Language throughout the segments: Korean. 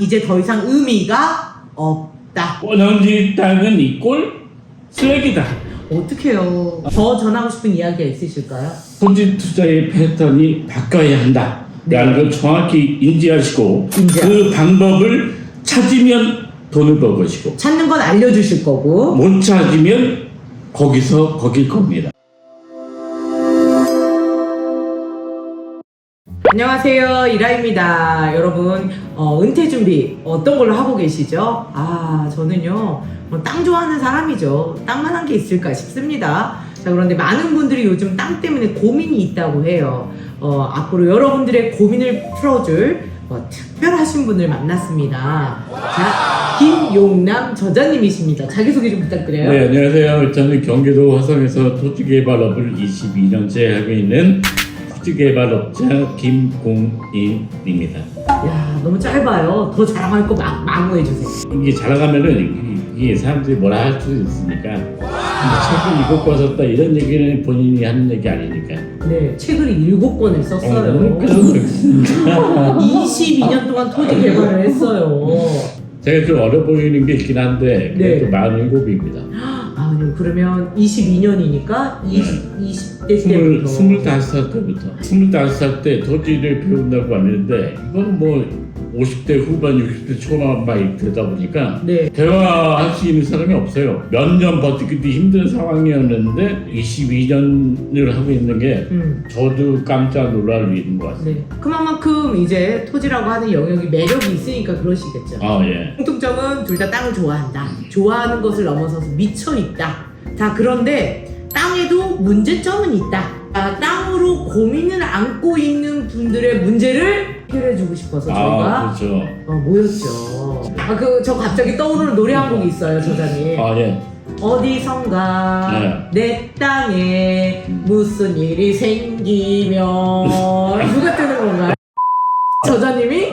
이제 더 이상 의미가 없다. 원형지 땅은 이 꼴 쓰레기다. 어떡해요. 더 전하고 싶은 이야기가 있으실까요? 토지 투자의 패턴이 바꿔야 한다. 라는 걸 정확히 인지하시고 네. 인지하고. 그 방법을 찾으면 돈을 벌 것이고 찾는 건 알려주실 거고. 못 찾으면 거기서 거길 겁니다. 안녕하세요. 이라입니다. 여러분, 어, 은퇴 준비 어떤 걸로 하고 계시죠? 아, 저는요, 뭐 땅 좋아하는 사람이죠. 땅만 한 게 있을까 싶습니다. 자, 그런데 많은 분들이 요즘 땅 때문에 고민이 있다고 해요. 어, 앞으로 여러분들의 고민을 풀어줄 어, 특별하신 분을 만났습니다. 자, 김용남 저자님이십니다. 자기소개 좀 부탁드려요. 네, 안녕하세요. 저는 경기도 화성에서 토지개발업을 22년째 하고 있는 토지개발업자 김공인입니다. 야, 너무 짧아요. 더 자랑할 거 마, 망우해주세요. 이게 자라가면은 이게 사람들이 뭐라 할수 있으니까 책을 읽고 썼다 이런 얘기는 본인이 하는 얘기 아니니까. 네, 책을 일곱 권을 썼어요. 어, 그렇습니다. 22년 동안 토지 개발을 했어요. 제가 좀 어려 보이는 게 있긴 한데 그래도 네. 47입니다. 아, 네, 그러면 22년이니까 20, 20대 때부터. 25살 때부터. 25살 때 토지를 배운다고 왔는데 이건 뭐 50대 후반 60대 초반 막 이렇게 되다 보니까 네. 대화할 수 있는 사람이 없어요. 몇 년 버티기도 힘든 상황이었는데 22년을 하고 있는 게 음, 저도 깜짝 놀랄 일인 것 같습니다. 네. 그만큼 이제 토지라고 하는 영역이 매력이 있으니까 그러시겠죠. 아 예. 공통점은 둘 다 땅을 좋아한다. 좋아하는 것을 넘어서서 미쳐 있다. 자, 그런데 땅에도 문제점은 있다. 아, 땅으로 고민을 안고 있는 분들의 문제를 해결해주고 싶어서 저희가 아 그렇죠. 어, 모였죠. 아, 그, 저 갑자기 떠오르는 노래 한 곡이 있어요, 저자님. 아 예. 어디선가 내 땅에 음. 무슨 일이 생기면 누가 뜨는 건가요? 저자님이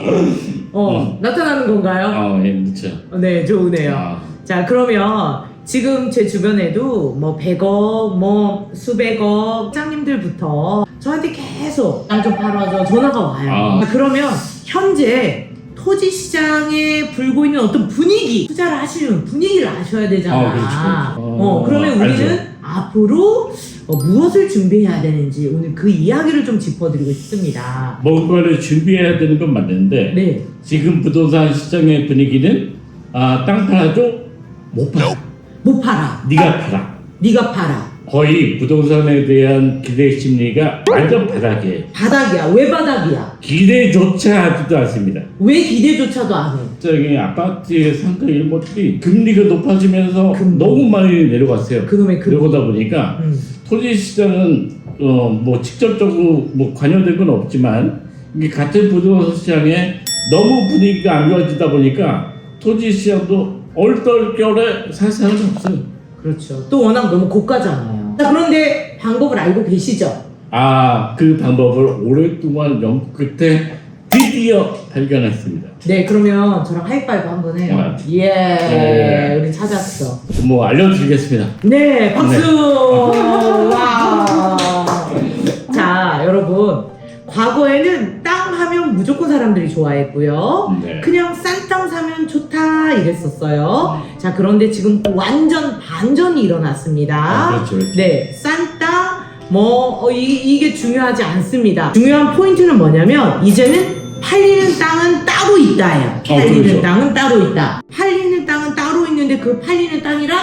어, 나타나는 건가요? 아 예, 그렇죠. 어, 네, 좋으네요. 아, 자, 그러면 지금 제 주변에도 뭐 100억, 뭐 수백억 장님들부터 저한테 계속 땅 좀 팔아줘 전화가 와요. 아. 그러면 현재 토지 시장에 불고 있는 어떤 분위기, 투자를 하시려면 분위기를 아셔야 되잖아. 아, 그렇죠. 어, 어, 그러면 우리는 알죠. 앞으로 어, 무엇을 준비해야 되는지 오늘 그 이야기를 좀 짚어드리고 싶습니다. 뭔가를 준비해야 되는 건 맞는데 네, 지금 부동산 시장의 분위기는 아, 땅 팔아줘? 못 팔아. 못 팔아. 네가 팔아. 네가 팔아. 거의 부동산에 대한 기대 심리가 완전 바닥이에요. 바닥이야. 왜 바닥이야? 기대조차 하지도 않습니다. 왜 기대조차도 안 해? 저기 아파트의 상가 일모들이 금리가 높아지면서 금리. 너무 많이 내려갔어요. 그놈의 그 그러다 보니까 음. 토지 시장은 어, 뭐 직접적으로 뭐 관여된 건 없지만 이게 같은 부동산 시장에 너무 분위기가 안 좋아지다 보니까 토지 시장도 얼떨결에 살 사람이 없어요. 그렇죠. 또 워낙 너무 고가잖아요. 자, 그런데 방법을 알고 계시죠? 아, 그 방법을 오랫동안 연구 끝에 드디어 발견했습니다. 네, 그러면 저랑 하이파이브 한번 해요. 아. 예, 네. 우리 찾았어. 뭐 알려드리겠습니다. 네, 박수! 와. 자, 여러분. 과거에는 땅 하면 무조건 사람들이 좋아했고요. 네. 그냥 이랬었어요. 자, 그런데 지금 완전 반전이 일어났습니다. 아, 그렇죠, 그렇죠. 네, 싼 땅, 뭐, 어, 이, 게 중요하지 않습니다. 중요한 포인트는 뭐냐면, 이제는 팔리는 땅은 따로 있다예요. 팔리는 그렇죠. 땅은 따로 있다. 팔리는 땅은 따로 있는데 그 팔리는 땅이랑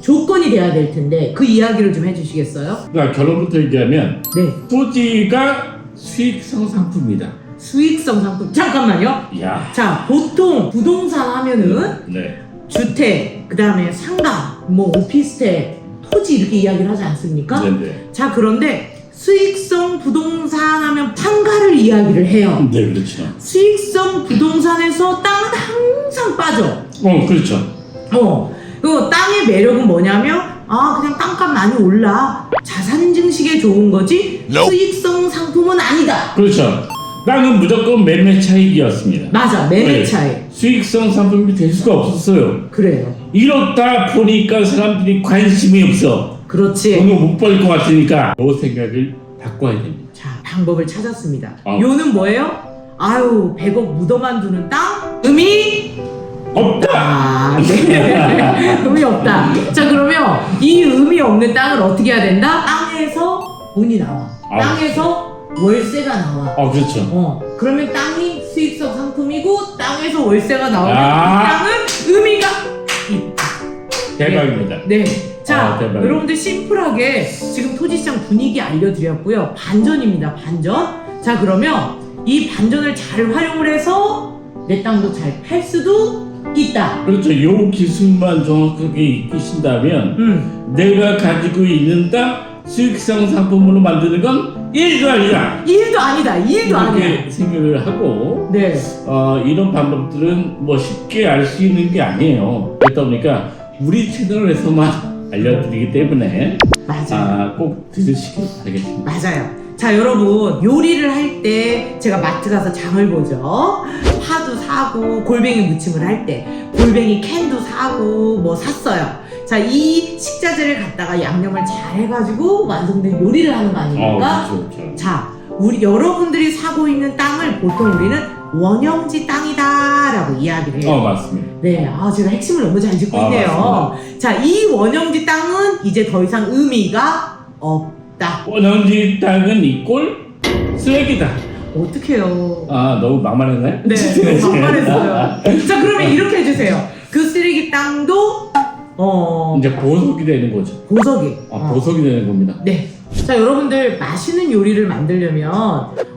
조건이 돼야 될 텐데, 그 이야기를 좀 해주시겠어요? 그러니까 결론부터 얘기하면 네, 토지가 수익성 상품이다. 수익성 상품. 잠깐만요. 야. 자, 보통 부동산 하면은 네. 주택, 그 다음에 상가, 뭐 오피스텔, 토지 이렇게 이야기를 하지 않습니까? 네네. 자, 그런데 수익성 부동산 하면 상가를 이야기를 해요. 네, 그렇죠. 수익성 부동산에서 땅은 항상 빠져. 어, 그렇죠. 어. 그 땅의 매력은 뭐냐면, 아, 그냥 땅값 많이 올라. 자산 증식에 좋은 거지, 수익성 상품은 아니다. 그렇죠. 땅은 무조건 매매 차익이었습니다. 맞아, 매매 네. 차이. 수익성 상품이 될 수가 없었어요. 그래요. 이렇다 보니까 사람들이 관심이 없어. 그렇지. 돈을 못 벌 것 같으니까 요 생각을 바꿔야 됩니다. 자, 방법을 찾았습니다. 어. 요는 뭐예요? 아유 100억 묻어만 두는 땅 의미 없다. 아, 네. 의미 없다. 자, 그러면 이 의미 없는 땅을 어떻게 해야 된다? 땅에서 돈이 나와. 아. 땅에서 월세가 나와. 어 그렇죠. 어, 그러면 땅이 수익성 상품이고 땅에서 월세가 나오면 아. 이 땅은 의미가 있다. 대박입니다. 네. 자, 아, 대박이다. 여러분들 심플하게 지금 토지시장 분위기 알려드렸고요. 반전입니다. 반전. 자, 그러면 이 반전을 잘 활용을 해서 내 땅도 잘 팔 수도 있다. 그렇죠. 요 기술만 정확하게 익히신다면 음. 내가 가지고 있는 땅 수익성 상품으로 만드는 건 일도 아니라 일도 아니다. 일도 아니야. 이렇게 생각을 하고 네. 어, 이런 방법들은 뭐 쉽게 알 수 있는 게 아니에요. 그러다 보니까 우리 채널에서만 알려드리기 때문에 맞아요. 아, 꼭 들으시길 바라겠습니다. 맞아요. 자, 여러분, 요리를 할 때 제가 마트 가서 장을 보죠. 파도 사고, 골뱅이 무침을 할 때, 골뱅이 캔도 사고, 뭐 샀어요. 자, 이 식자재를 갖다가 양념을 잘 해가지고 완성된 요리를 하는 거 어, 아닙니까? 그렇죠, 그렇죠. 자, 우리 여러분들이 사고 있는 땅을 보통 우리는 원형지 땅이다라고 이야기를 해요. 어, 맞습니다. 네, 아, 제가 핵심을 너무 잘 짚고 아, 있네요. 자, 이 원형지 땅은 이제 더 이상 의미가 없다. 원형지 땅은 이꼴 쓰레기다. 어떡해요. 아, 너무 막말했네? 네, 막말했어요. 자, 그러면 이렇게 해주세요. 그 쓰레기 땅도, 어, 이제 보석이 되는 거죠. 보석이. 아, 어. 보석이 되는 겁니다. 네. 자, 여러분들 맛있는 요리를 만들려면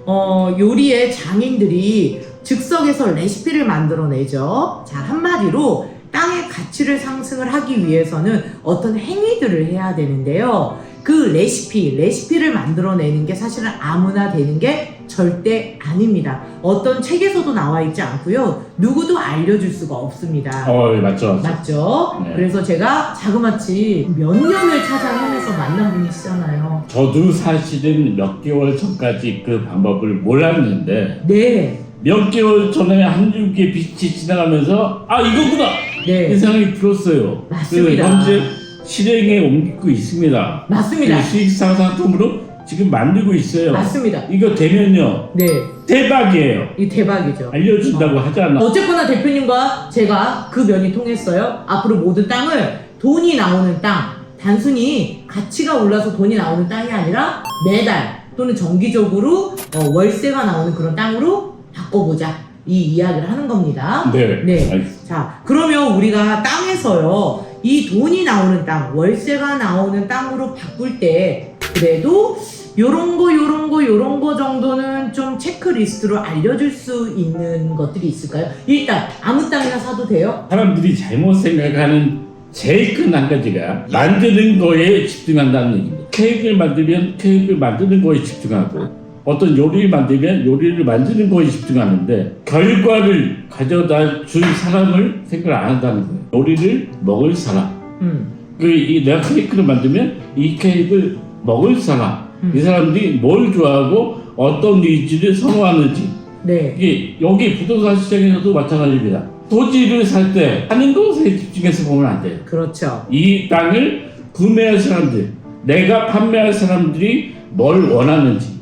어, 요리의 장인들이 즉석에서 레시피를 만들어내죠. 자, 한마디로 땅의 가치를 상승을 하기 위해서는 어떤 행위들을 해야 되는데요. 그 레시피, 레시피를 만들어내는 게 사실은 아무나 되는 게 절대 아닙니다. 어떤 책에서도 나와 있지 않고요. 누구도 알려줄 수가 없습니다. 어, 예, 맞죠. 맞죠. 맞죠? 네. 그래서 제가 자그마치 몇 년을 찾아 헤매서 만난 분이시잖아요. 저도 사실은 몇 개월 전까지 그 방법을 몰랐는데 네, 몇 개월 전에 한 줄기의 빛이 지나가면서 아 이거구나 이 네, 생각이 들었어요. 맞습니다. 그 현재 실행에 옮기고 있습니다. 맞습니다. 그 수익상 상품으로 지금 만들고 있어요. 맞습니다. 이거 되면요 네, 대박이에요. 이 대박이죠. 알려준다고 하잖아. 어쨌거나 대표님과 제가 그 면이 통했어요. 앞으로 모든 땅을 돈이 나오는 땅, 단순히 가치가 올라서 돈이 나오는 땅이 아니라 매달 또는 정기적으로 어, 월세가 나오는 그런 땅으로 바꿔보자. 이 이야기를 하는 겁니다. 네. 네. 알겠습니다. 자, 그러면 우리가 땅에서요, 이 돈이 나오는 땅, 월세가 나오는 땅으로 바꿀 때, 그래도 요런 거, 요런 거, 요런 거 정도는 좀 체크리스트로 알려줄 수 있는 것들이 있을까요? 일단, 아무 땅이나 사도 돼요? 사람들이 잘못 생각하는 제일 큰 한 가지가 만드는 거에 집중한다는 얘기입니다. 케이크를 만들면 케이크를 만드는 거에 집중하고 어떤 요리를 만들면 요리를 만드는 거에 집중하는데 결과를 가져다 줄 사람을 생각을 안 한다는 거예요. 요리를 먹을 사람. 음, 그이 내가 케이크를 만들면 이 케이크를 먹을 사람. 음. 이 사람들이 뭘 좋아하고 어떤 니즈를 선호하는지 네. 이게 여기 부동산 시장에서도 마찬가지입니다. 토지를 살 때 하는 것에 집중해서 보면 안 돼요. 그렇죠. 이 땅을 구매할 사람들, 내가 판매할 사람들이 뭘 원하는지,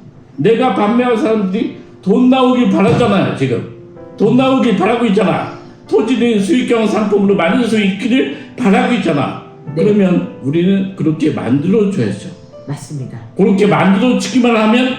내가 판매할 사람들이 돈 나오길 바라잖아요, 지금. 돈 나오길 바라고 있잖아. 토지는 수익형 상품으로 만들 수 있기를 바라고 있잖아. 네. 그러면 우리는 그렇게 만들어줘야죠. 맞습니다. 그렇게 만들어주기만 하면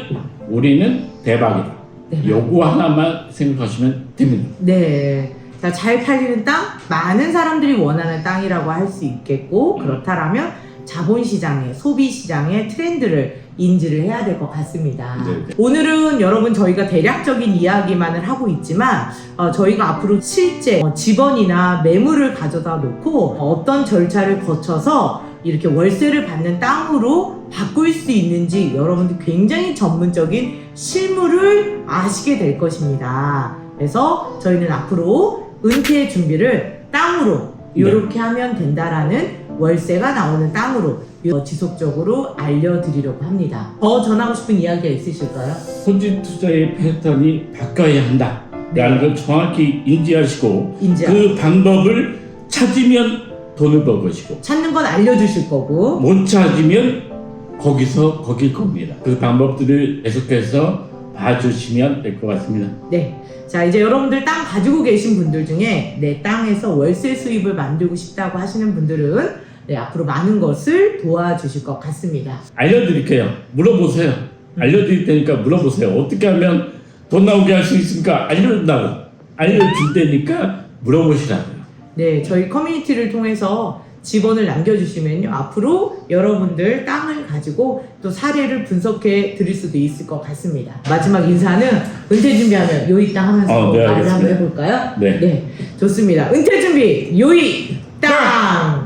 우리는 대박이다. 네. 요거 하나만 생각하시면 됩니다. 네. 자, 잘 팔리는 땅, 많은 사람들이 원하는 땅이라고 할 수 있겠고, 그렇다라면 자본시장의, 소비시장의 트렌드를 인지를 해야 될 것 같습니다. 네, 네. 오늘은 여러분 저희가 대략적인 이야기만을 하고 있지만, 어, 저희가 앞으로 실제 어, 집원이나 매물을 가져다 놓고 어떤 절차를 거쳐서 이렇게 월세를 받는 땅으로 바꿀 수 있는지 여러분들 굉장히 전문적인 실무를 아시게 될 것입니다. 그래서 저희는 앞으로 은퇴의 준비를 땅으로 이렇게 하면 된다라는 월세가 나오는 땅으로 어, 지속적으로 알려드리려고 합니다. 더 전하고 싶은 이야기가 있으실까요? 토지 투자의 패턴이 바꿔야 한다. 라는 걸 정확히 인지하시고 인지 그 방법을 찾으면 돈을 벌 것이고 찾는 건 알려주실 거고 못 찾으면 거기서 거길 겁니다. 그 방법들을 계속해서 봐주시면 될 것 같습니다. 네. 자, 이제 여러분들 땅 가지고 계신 분들 중에 내 땅에서 월세 수입을 만들고 싶다고 하시는 분들은 네, 앞으로 많은 것을 도와주실 것 같습니다. 알려드릴게요. 물어보세요. 알려드릴 테니까 물어보세요. 어떻게 하면 돈 나오게 할 수 있습니까? 알려준다고. 알려줄 테니까 물어보시라고요. 네, 저희 커뮤니티를 통해서 직원을 남겨주시면요. 앞으로 여러분들 땅을 가지고 또 사례를 분석해 드릴 수도 있을 것 같습니다. 마지막 인사는 은퇴 준비하면 요이 땅 하면서 어, 네, 말을 한번 알겠습니다. 해볼까요? 네. 네, 좋습니다. 은퇴 준비 요이 땅!